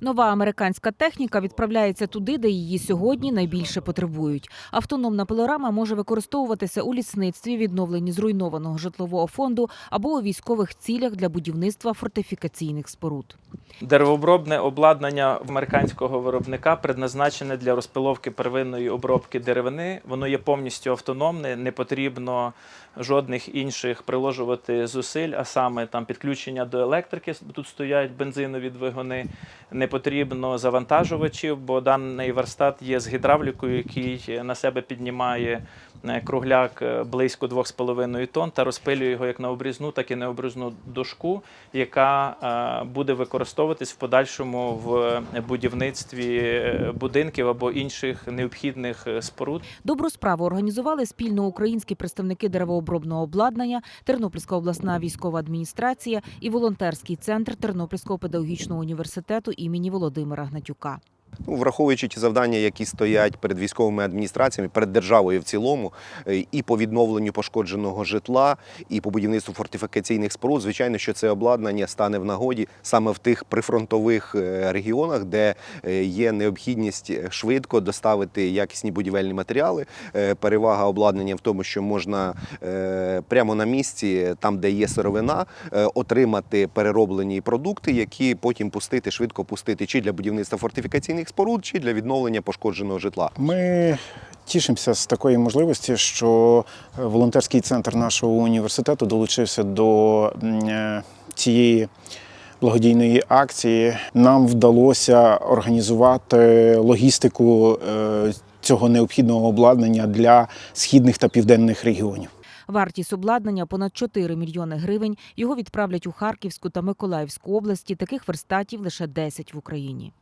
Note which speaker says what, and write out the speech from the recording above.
Speaker 1: Нова американська техніка відправляється туди, де її сьогодні найбільше потребують. Автономна пилорама може використовуватися у лісництві, відновленні зруйнованого житлового фонду або у військових цілях для будівництва фортифікаційних споруд.
Speaker 2: Деревообробне обладнання американського виробника предназначене для розпиловки первинної обробки деревини. Воно є повністю автономне, не потрібно жодних інших приложувати зусиль, а саме там підключення до електрики. Тут стоять бензинові двигуни. Не потрібно завантажувачів, бо даний верстат є з гідравлікою, який на себе піднімає е, кругляк е, близько 2,5 тонн та розпилює його як на обрізну, так і необрізну дошку, яка е, буде використовуватись в подальшому в будівництві будинків або інших необхідних споруд.
Speaker 1: Добру справу організували спільно українські представники деревообробного обладнання, Тернопільська обласна військова адміністрація і волонтерський центр Тернопільського педагогічного університету імені Володимира Гнатюка.
Speaker 3: Ну, враховуючи ті завдання, які стоять перед військовими адміністраціями, перед державою в цілому, е, і по відновленню пошкодженого житла, і по будівництву фортифікаційних споруд, звичайно, що це обладнання стане в нагоді саме в тих прифронтових е, регіонах, де е, є необхідність швидко доставити якісні будівельні матеріали. Перевага обладнання в тому, що можна прямо на місці, там де є сировина, отримати перероблені продукти, які потім пустити, швидко пустити чи для будівництва фортифікаційних споруд, чи для відновлення пошкодженого житла.
Speaker 4: Ми тішимося з такої можливості, що волонтерський центр нашого університету долучився до е, цієї благодійної акції. Нам вдалося організувати логістику е, цього необхідного обладнання для східних та південних регіонів.
Speaker 1: Вартість обладнання понад 4 мільйони гривень. Його відправлять у Харківську та Миколаївську області. Таких верстатів лише 10 в Україні.